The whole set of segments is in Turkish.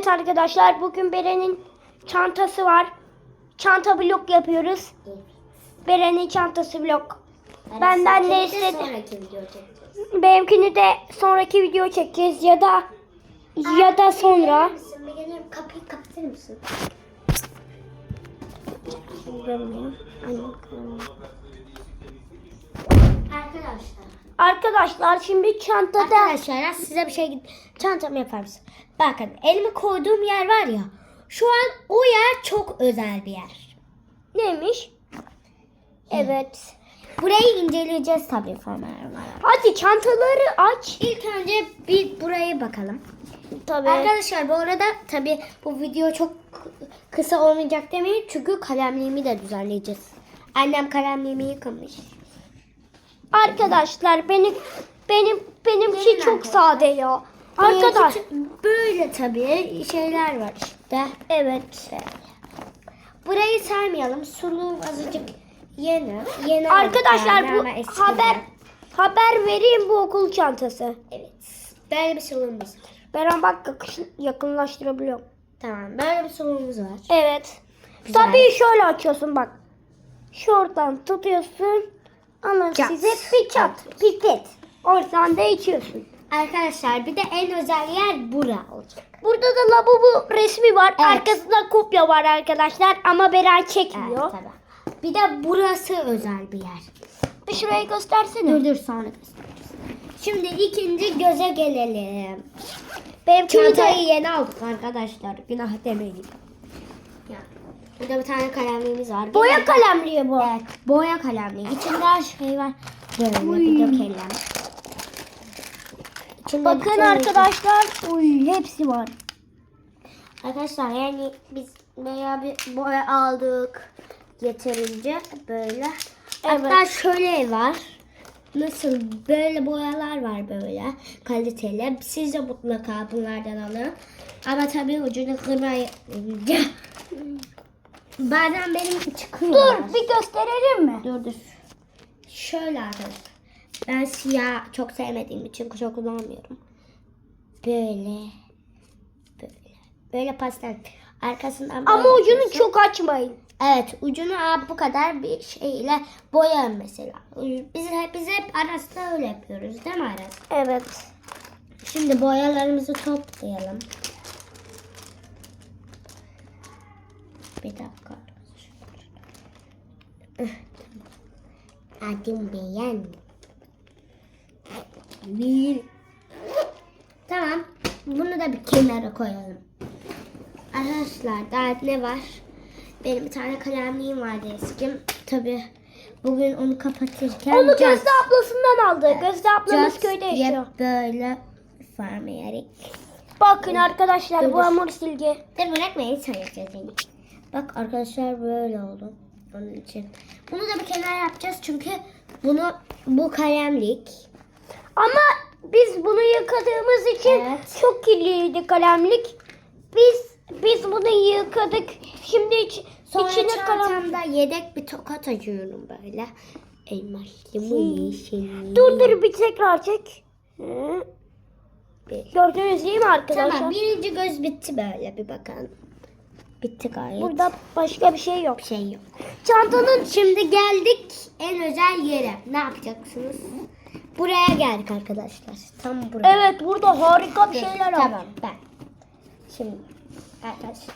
Evet arkadaşlar bugün Beren'in çantası var. Çanta vlog yapıyoruz. Beren'in çantası vlog. Benden ne istedi? Benimkini de sonraki video çekeceğiz ya da ya da sonra. Bir kapıyı kapatır mısın? Arkadaşlar. Arkadaşlar şimdi çantada Arkadaşlar size bir şey çantamı yapar mısın? Bakın elimi koyduğum yer var ya. Şu an o yer çok özel bir yer. neymiş? Evet. Burayı inceleyeceğiz tabii sonra. Hadi çantaları aç. İlk önce bir buraya bakalım. Tabii. Arkadaşlar bu arada tabii bu video çok kısa olmayacak demeyin çünkü kalemliğimi de düzenleyeceğiz. Annem kalemliğimi yıkamış. Arkadaşlar benim benim benimki Gelin çok arkadaşlar. sade ya. Arkadaş. Böyle tabii şeyler var işte. Evet. Burayı saymayalım. Suluğum azıcık yeni. Yeni Arkadaşlar aldık bu yani ama eski haber değil. haber vereyim bu okul çantası. Evet. Böyle bir suluğumuz var. Beren bak yakınlaştırabiliyorum. Tamam. Böyle bir suluğumuz var. Evet. Güzel. Tabii şöyle açıyorsun bak. Şuradan tutuyorsun. Ama size bir çat, pipet. Oradan da içiyorsun. Arkadaşlar bir de en özel yer bura olacak. Burada da lavabo resmi var. Evet. Arkasında kopya var arkadaşlar ama Beren çekmiyor. Evet tabii. Bir de burası özel bir yer. Bir şurayı göstersene. Dur dur sonra göstereceğiz. Şimdi ikinci göze gelelim. Benimkini Çantayı yeni aldık arkadaşlar. Günah demeyin. Ya. Burada bir tane kalemliğimiz var. boya kalemliği bu. Evet, boya kalemliği. İçinde her şey var. Böyle bir dökelim. Bakın arkadaşlar. Uy, hepsi var. Arkadaşlar yani biz bayağı bir boya aldık. Yeterince böyle. Hatta şöyle var. Nasıl böyle boyalar var böyle kaliteli. Siz de mutlaka bunlardan alın. Ama tabii ucunu kırmayın. Bazen benim çıkıyor. Dur bir gösterelim mi? Dur dur. Şöyle arkadaşlar. Ben siyah çok sevmediğim için çok kullanmıyorum. Böyle. Böyle. Böyle pastel. Arkasından Ama ucunu yapıyorsun. çok açmayın. Evet ucunu bu kadar bir şeyle boyarım mesela. Biz hep, biz hep Aras'ta öyle yapıyoruz değil mi Aras? Evet. Şimdi boyalarımızı toplayalım. Bir dakika. Adım beğen. Bir. Tamam. Bunu da bir kenara koyalım. Arkadaşlar daha ne var? Benim bir tane kalemliğim vardı eskim. Tabi bugün onu kapatırken Onu Gözde ablasından aldı. Gözde ablamız Just köyde yaşıyor. böyle farmayarak. Bakın arkadaşlar Dur, bu hamur silgi. Dur bırakmayın sayacağız beni. Bak arkadaşlar böyle oldu. Onun için. Bunu da bir kenara yapacağız çünkü bunu bu kalemlik. Ama biz bunu yıkadığımız için Evet. çok kirliydi kalemlik. Biz biz bunu yıkadık. Şimdi iç, Sonra içine kalem... çantamda yedek bir tokat açıyorum böyle. Elmaslı mı yeşil Dur dur bir tekrar çek. Hı. Gördünüz değil mi arkadaşlar? Tamam birinci göz bitti böyle bir bakalım. Bitti gayet. Burada başka bir şey yok. bir şey yok. Çantanın Şimdi geldik en özel yere. Ne yapacaksınız? Buraya geldik arkadaşlar. Tam buraya. Evet burada harika bir şeyler var. Tamam ben. Şimdi arkadaşlar.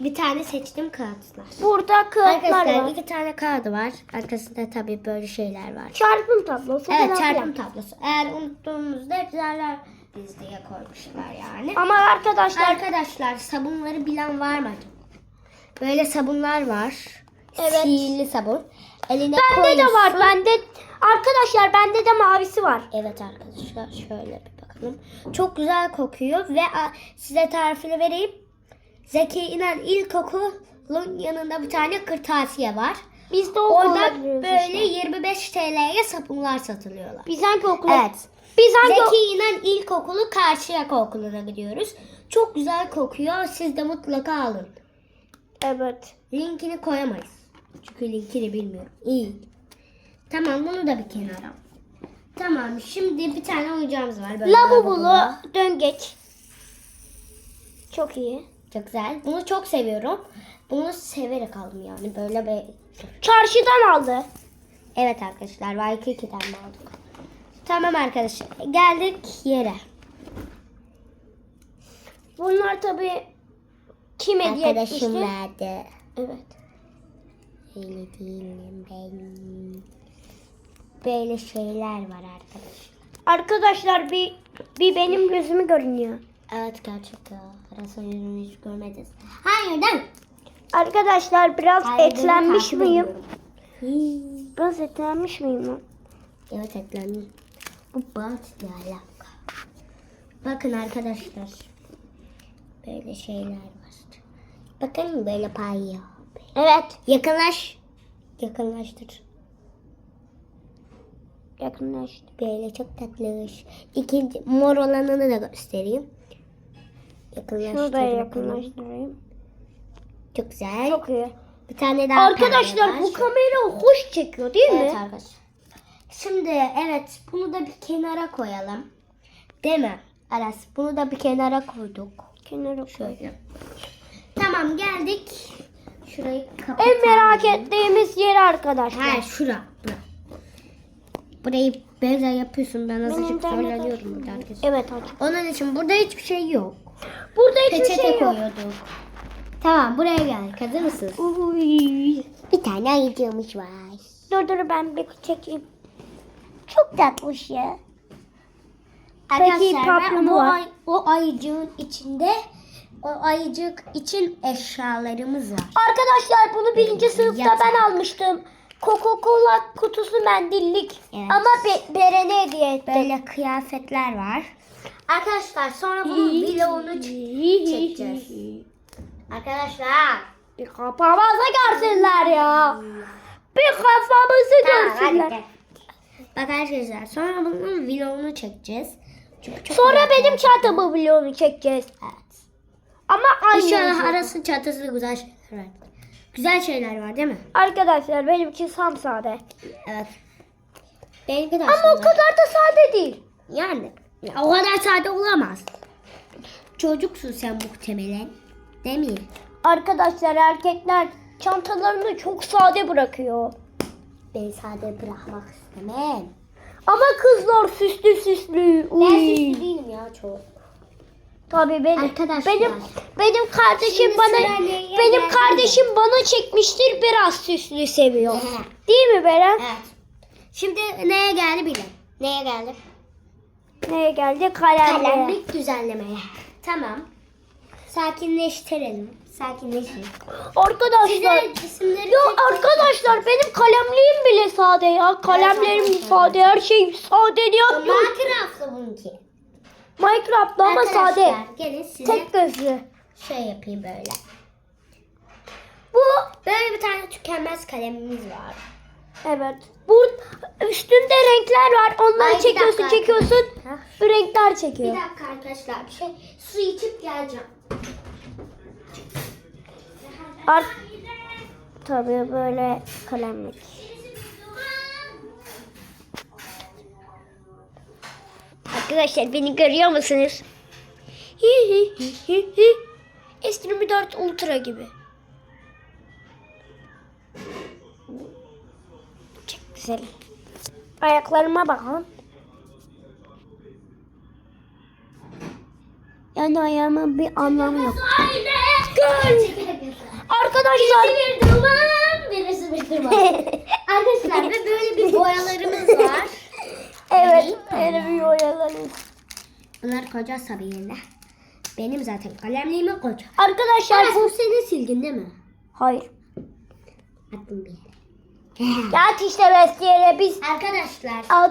Bir tane seçtim kağıtlar. Burada kağıtlar Arkadaşlar var. iki tane kağıdı var. Arkasında tabii böyle şeyler var. Çarpım tablosu Evet çarpım tablosu. Eğer unuttuğumuzda hep zarlar diye koymuşlar yani. Ama arkadaşlar Arkadaşlar sabunları bilen var mı? Böyle sabunlar var. Evet. Sihirli sabun. Eline bende de koyuyorsun. var. Bende arkadaşlar bende de mavisi var. Evet arkadaşlar şöyle bir bakalım. Çok güzel kokuyor ve size tarifini vereyim. Zeki İnan İlkokul'un yanında bir tane kırtasiye var. Biz de Orada böyle işte. 25 TL'ye sabunlar satılıyorlar. Biz hangi okula? Evet. Biz hangi Zeki İnan İlkokulu Karşıyaka Okulu'na gidiyoruz. Çok güzel kokuyor. Siz de mutlaka alın. Evet. Linkini koyamayız. Çünkü linkini bilmiyorum. İyi. Tamam bunu da bir kenara. Tamam şimdi bir tane oyuncağımız var. Böyle Lavabolu döngeç. Çok iyi. Çok güzel. Bunu çok seviyorum. Bunu severek aldım yani. Böyle bir... Çarşıdan aldı. Evet arkadaşlar. Waikki'den mi aldık? Tamam arkadaşlar. Geldik yere. Bunlar tabii kim hediye Arkadaşım verdi. Evet. Öyle değilim ben. Böyle şeyler var arkadaşlar. Arkadaşlar bir bir benim gözümü görünüyor. Evet gerçekten. Arasın yüzünü hiç görmediniz. Hayır değil mi? Arkadaşlar biraz Hayır, etlenmiş miyim? ediyorum. Biraz etlenmiş miyim? Evet etlendim. Bu bantla alaka. Bakın arkadaşlar. Böyle şeyler var. Bakın böyle payıyor. Evet. Yakınlaş. Yakınlaştır. Yakınlaştı. Böyle çok tatlış. İkinci mor olanını da göstereyim. Yakınlaştır. Şunu da yakınlaştırayım. Çok güzel. Çok iyi. Bir tane daha Arkadaşlar bu kamera hoş çekiyor değil Evet mi? arkadaşlar. Şimdi evet bunu da bir kenara koyalım. Değil mi? Aras bunu da bir kenara koyduk. Kenara koy. Şöyle. Tamam geldik. Şurayı kapatalım. En merak ettiğimiz yer arkadaşlar. Ha şura. Bura. Burayı böyle yapıyorsun. Ben azıcık zorlanıyorum burada arkadaşlar. Evet açık. Onun için burada hiçbir şey yok. Burada hiçbir Peçete şey yok. koyuyorduk. Tamam buraya geldik. Hazır mısınız? Uy. Bir tane ayıcığımız var. Dur dur ben bir çekeyim. Çok tatlış ya. Arkadaşlar ben bu var. ay, o ayıcığın içinde o ayıcık için eşyalarımız var. Arkadaşlar bunu birinci sınıfta Yatağı. ben almıştım. Coca-Cola kutusu mendillik. Evet. Ama Be- Beren'e hediye ettim. Böyle kıyafetler var. Arkadaşlar sonra bunun vlogunu çekeceğiz. Arkadaşlar. Bir kafamıza görsünler ya. Bir kafamızı Tamam, görsünler. Bak arkadaşlar sonra bunun vlogunu çekeceğiz. Çünkü çok Sonra benim ediyorum. çantamı vlogunu çekeceğiz. Evet. Ama aynı. İnşallah arası çatısı güzel şeyler var. Güzel şeyler var değil mi? Arkadaşlar benimki sam sade. Evet. Benimki de Ama o kadar da sade değil. Yani ya o kadar sade olamaz. Çocuksun sen muhtemelen. Değil mi? Arkadaşlar erkekler çantalarını çok sade bırakıyor. Ben sade bırakmak istemem. Ama kızlar süslü süslü. Ben Uy. süslü değilim ya çok. Tabii benim Arkadaşlar. benim benim kardeşim Şimdi bana benim geldi? kardeşim bana çekmiştir biraz süslü seviyor. Değil mi Beren? Evet. Şimdi neye geldi bilin. Neye geldi? Neye geldi? Kalemle. Kalemlik düzenlemeye. Tamam. Sakinleştirelim. Sakinleşin. Arkadaşlar Size isimleri ya tek tek arkadaşlar benim kalemliğim bile sade ya. Kalemlerim sade. Her şey sade yapıyorum. Minecraft'lı bununki. Minecraft'ta ama sade. Gelin size Tek gözlü. şey yapayım böyle. Bu Böyle bir tane tükenmez kalemimiz var. evet. Bu üstünde renkler var. Onları Ay, bir çekiyorsun, dakika. çekiyorsun. Hah. Bu renkler Bir çekiyor. dakika arkadaşlar bir şey su içip geleceğim. Art Tabii böyle kalemlik. Arkadaşlar beni görüyor musunuz? S24 Ultra gibi. Çok güzel. Ayaklarıma bakalım. Yani ayağımın bir anlamı yok. Gel. Arkadaşlar. bir duman, birisi bir duman. Arkadaşlar ve böyle bir boyalarımız var. evet. Öyle bir oyalarız. Bunlar koca Sabiye'yle. Benim zaten kalemliğimi koca. Arkadaşlar Aras bu... senin silgin değil mi? Hayır. Attım bir yere. Yat işte besleyene biz Arkadaşlar. al.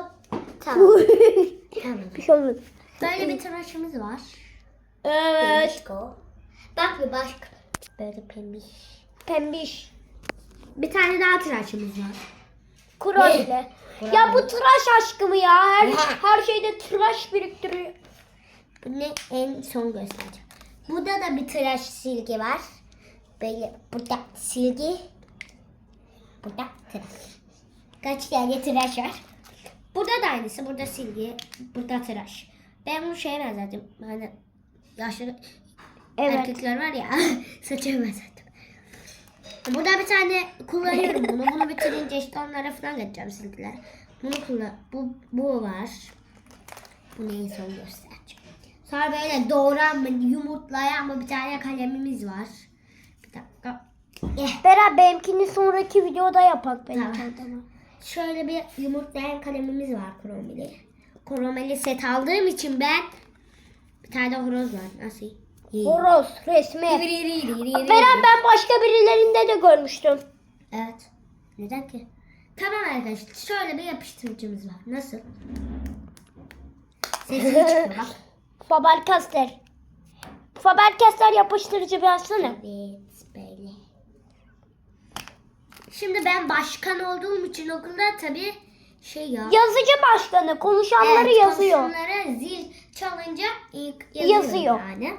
Tamam. tamam. bir şey olmadı. Böyle bir tıraşımız var. Evet. Pembişko. Bak bir başka. Böyle pembiş. Pembiş. Bir tane daha tıraşımız var. Kura bile. Ya bu tıraş aşkı mı ya? Her, her şeyde tıraş biriktiriyor. Bunu en son göstereceğim. Burada da bir tıraş silgi var. Böyle burada silgi. Burada tıraş. Kaç tane tıraş var? Burada da aynısı. Burada silgi. Burada tıraş. Ben bunu şeye benzettim. Hani yaşlı Evet. Erkekler var ya saçımı ben sattım. Burada bir tane kullanıyorum bunu. Bunu bitirince işte onlara falan geçeceğim sizinkiler. Bunu kullan. Bu, bu var. Bu neyi son göstereceğim. Sonra böyle doğran mı yumurtlayan mı bir tane kalemimiz var. Bir dakika. Eh. Beren benimkini sonraki videoda yapak benim Tamam. çantama. Şöyle bir yumurtlayan kalemimiz var kromeli. Kromeli set aldığım için ben bir tane de horoz var. Nasıl? Horoz resmi. Beren Beren ben başka birilerinde de görmüştüm. Evet. Neden ki? Tamam arkadaşlar. Şöyle bir yapıştırıcımız var. Nasıl? Sesi çıkıyor bak. Faber Castell. Faber Castell yapıştırıcı bir açsana. Evet böyle. Şimdi ben başkan olduğum için okulda tabii şey ya. Yazıcı başkanı konuşanları Evet, yazıyor. komşulara zil çalınca ilk yazıyor, Yazıyor. yani.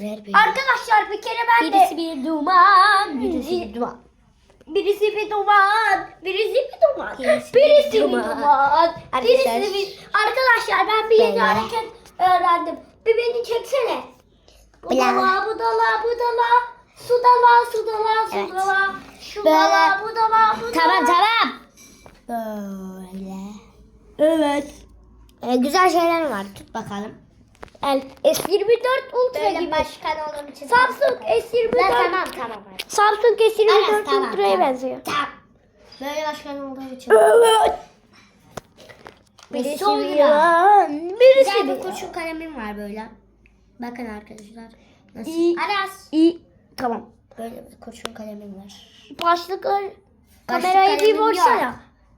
Ver beni. Arkadaşlar bir kere ben Birisi de bir duman, birisi bir duman. birisi bir duman, birisi bir duman, Birisi birisi, bir duman. birisi bir Arkadaşlar ben bir yeni hareket öğrendim. Bir beni çeksene. Bu Bla. dala, bu dala, bu dala. Su dala, su dala, su Evet. dala. Şu Böyle. dala, bu dala, bu Tamam tamam. Böyle. Evet. Ee, güzel şeyler var. Tut bakalım. El S24 Ultra gibi. başkan olduğum için. Samsung S24. Lan tamam tamam. Samsung S24 Aras, tamam, Ultra'ya tamam. benziyor. Tamam. Böyle başkan olduğum için. Evet. Birisi Birisi bir bir yan, birisi Güzel bir kurşun kalemim var böyle. Bakın arkadaşlar. Nasıl? İyi. Aras. İyi. Tamam. Böyle bir kurşun kalemim var. Başlıklar Başlık kameraya bir kalemim vursana. yok.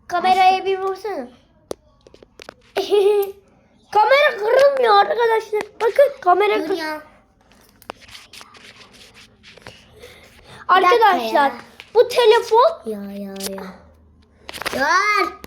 Kameraya bir vursana. Kamera kırılmıyor arkadaşlar. Bakın kamera Dur kır. ya. Arkadaşlar ya. bu telefon Ya ya ya. Dur.